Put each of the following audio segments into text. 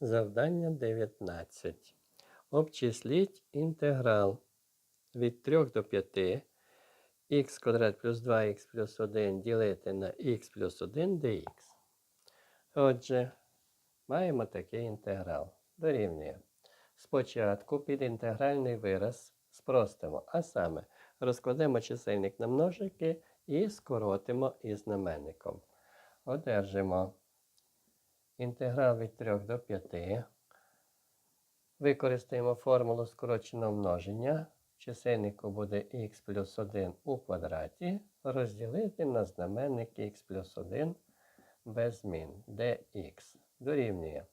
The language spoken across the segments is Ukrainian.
Завдання 19. Обчисліть інтеграл від 3 до 5 х квадрат плюс 2х плюс 1 ділити на х плюс 1 dx. Отже, маємо такий інтеграл. Дорівнює. Спочатку під інтегральний вираз спростимо, а саме розкладемо чисельник на множики і скоротимо із знаменником. Одержимо інтеграл від 3 до 5. Використаємо формулу скороченого множення. Чисельнику буде х плюс 1 у квадраті розділити на знаменник х плюс 1 без змін dx дорівнює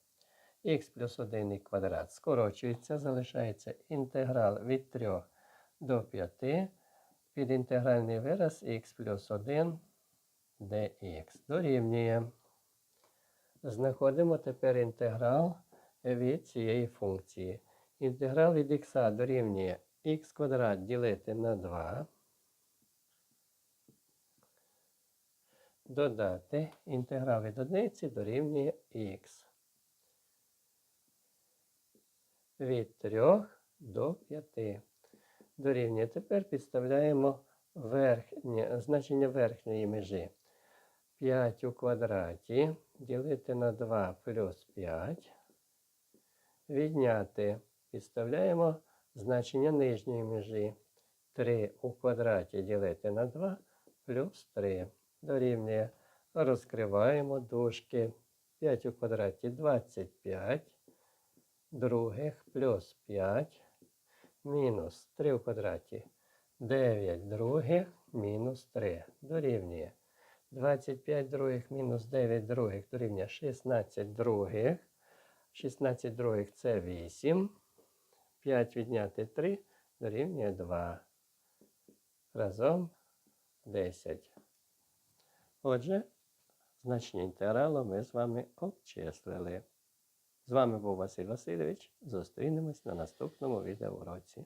х плюс 1 і квадрат скорочується, залишається інтеграл від 3 до 5 під інтегральний вираз х плюс 1 dx дорівнює. Знаходимо тепер інтеграл від цієї функції. Інтеграл від х дорівнює х квадрат ділити на 2. Додати інтеграл від одиниці дорівнює х. Від 3 до 5. Дорівнює. Тепер підставляємо верхнє, значення верхньої межі. 5 у квадраті ділити на 2 плюс 5. Відняти. Підставляємо значення нижньої межі. 3 у квадраті ділити на 2 плюс 3. Дорівнює. Розкриваємо дужки. 5 у квадраті 25. Других плюс 5. Мінус 3 у квадраті 9 других мінус 3. Дорівнює. 25 других мінус 9 других дорівнює 16 других. 16 других це 8. 5 відняти 3 дорівнює 2. Разом 10. Отже, значення інтегралу ми з вами обчислили. З вами був Василь Васильович. Зустрінемось на наступному відеоуроці.